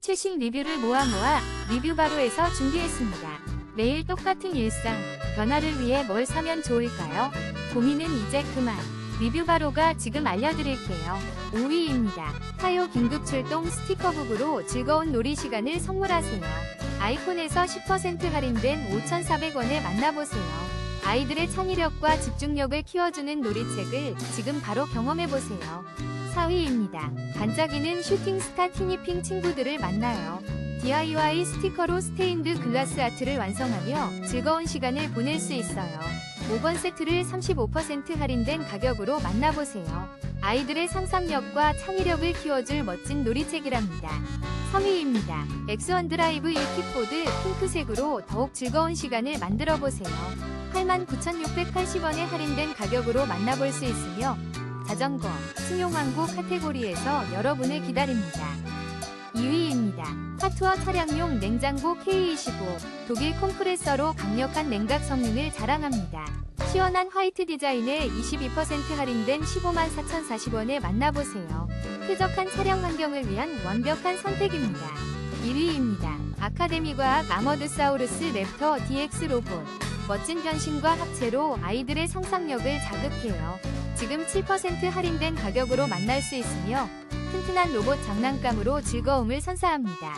최신 리뷰를 모아 모아 리뷰 바로에서 준비했습니다. 매일 똑같은 일상, 변화를 위해 뭘 사면 좋을까요? 고민은 이제 그만. 리뷰 바로가 지금 알려드릴게요. 5위입니다. 타요 긴급 출동 스티커북으로 즐거운 놀이 시간을 선물하세요. 아이콘에서 10% 할인된 5,400원에 만나보세요. 아이들의 창의력과 집중력을 키워주는 놀이책을 지금 바로 경험해보세요. 4위입니다. 반짝이는 슈팅스타 티니핑 친구들을 만나요. DIY 스티커로 스테인드 글라스 아트를 완성하며 즐거운 시간을 보낼 수 있어요. 5번 세트를 35% 할인된 가격으로 만나보세요. 아이들의 상상력과 창의력을 키워줄 멋진 놀이책이랍니다. 3위입니다. 엑스원 드라이브 1킥보드 핑크색으로 더욱 즐거운 시간을 만들어 보세요. 89,680원에 할인된 가격으로 만나볼 수 있으며 자전거, 승용왕구 카테고리에서 여러분을 기다립니다. 2위입니다. 하투어 차량용 냉장고 K25 독일 컴프레서로 강력한 냉각 성능을 자랑합니다. 시원한 화이트 디자인에 22% 할인된 15만 4,040원에 만나보세요. 쾌적한 차량 환경을 위한 완벽한 선택입니다. 1위입니다. 아카데미 과학 아머드사우루스 랩터 DX 로봇 멋진 변신과 합체로 아이들의 상상력을 자극해요. 지금 7% 할인된 가격으로 만날 수 있으며 튼튼한 로봇 장난감으로 즐거움을 선사합니다.